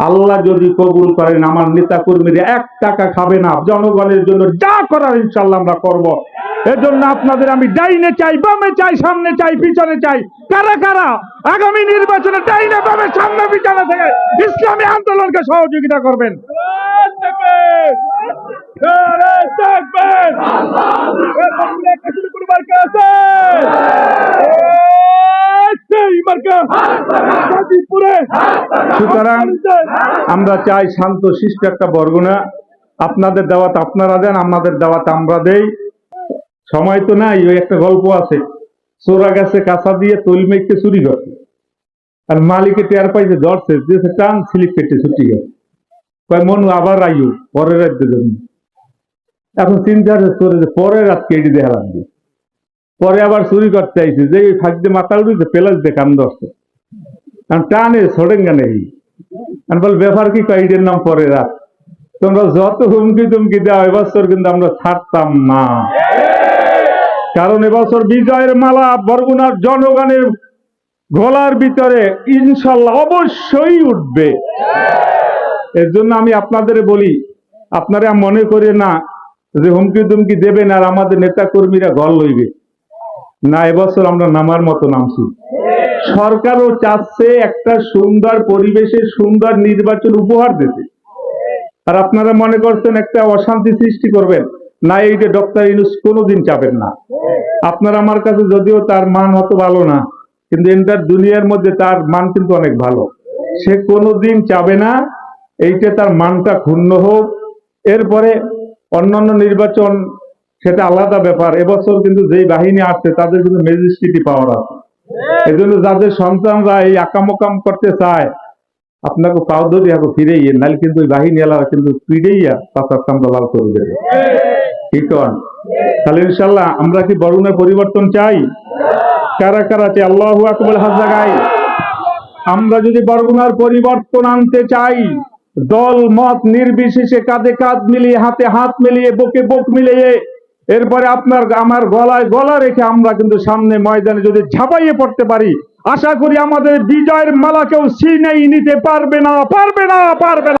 আল্লাহ যদি কবুল করেন আমার নেতা কর্মীরা এক টাকা খাবে না জনগণের জন্য যা করার ইনশাল্লাহ আমরা করব এজন্য আপনাদের আমি ডাইনে চাই বামে চাই সামনে চাই পিছনে চাই কারা কারা আগামী নির্বাচনে ডাইনে বামে সামনে পিছনে থেকে ইসলামী আন্দোলনকে সহযোগিতা করবেন সুতরাং আমরা চাই শান্ত শিষ্ট একটা বরগুনা। আপনাদের দাওয়াত আপনারা দেন আমাদের দাওয়াত আমরা দেই। সময় তো নাই ওই একটা গল্প আছে। চোরা গাছে কাঁচা দিয়ে তৈল মেঘকে চুরি করে। আর মালিকে টের পাইছে ধরছে যে টান স্লিপ কেটে ছুটি গেছে কয় মনু আবার আইও পরের রাত জন্য এখন চিন্তা পরের রাত কেটে দেখা লাগবে। পরে আবার চুরি করতে আইছে। যে এই ফাঁক দিয়ে মাথা উঠেছে পেলাস দিয়ে কান ধরছে। কারণ টানে নেই। আমি বল ব্যাপার কি? কয়েকটির নাম পরে রাত। তোমরা যত হুমকি তুমকি দেওয়া এবছর কিন্তু আমরা ছাড়তাম না। কারণ এবছর বিজয়ের মালা বরগুনার জনগণের গলার ভিতরে ইনশাল্লাহ অবশ্যই উঠবে। এর জন্য আমি আপনাদের বলি, আপনারা মনে করে না যে হুমকি তুমকি দেবেন আর আমাদের নেতা কর্মীরা গল লইবে। না, এবছর আমরা নামার মতো নামছি। সরকারও চাচ্ছে একটা সুন্দর পরিবেশে সুন্দর নির্বাচন উপহার দিতে। আর আপনারা মনে করছেন একটা অশান্তি সৃষ্টি করবেন? না এইটা ডক্টর ইউনুস কোনোদিন চাবেন না। আপনার আমার কাছে যদিও তার মান হতো ভালো না, কিন্তু এন্টার দুনিয়ার মধ্যে তার মান কিন্তু অনেক ভালো। সে কোনোদিন চাবে না, এইটা তার মানটা ক্ষুণ্ণ হোক। এরপরে অন্যান্য নির্বাচন সেটা আলাদা ব্যাপার। এবছর কিন্তু যেই বাহিনী আসছে তাদের কিন্তু ম্যাজিস্ট্রেটি পাওয়ার আছে। এই জন্য যাদের সন্তানরা এই আকামকাম করতে চায় আপনাকে পাও ধরি এখন ফিরেই নাহলে কিন্তু ওই বাহিনী এলাকা কিন্তু ফিরেইয়া পাতার কামটা লাল করে দেবে। ঠিক কন তাহলে ইনশাল্লাহ আমরা কি বরুণের পরিবর্তন চাই? কারা কারা চাই আল্লাহ আকবর হাত জায়গায় আমরা যদি বরগুনার পরিবর্তন আনতে চাই দল মত নির্বিশেষে কাঁধে কাঁধ মিলিয়ে হাতে হাত মিলিয়ে বুকে বুক মিলিয়ে এরপরে আপনার আমার গলায় গলা রেখে আমরা কিন্তু সামনে ময়দানে যদি ঝাঁপাইয়ে পড়তে পারি, আশা করি আমাদের বিজয়ের মালা কেউ ছিনেই নিতে পারবে না পারবে না পারবে না।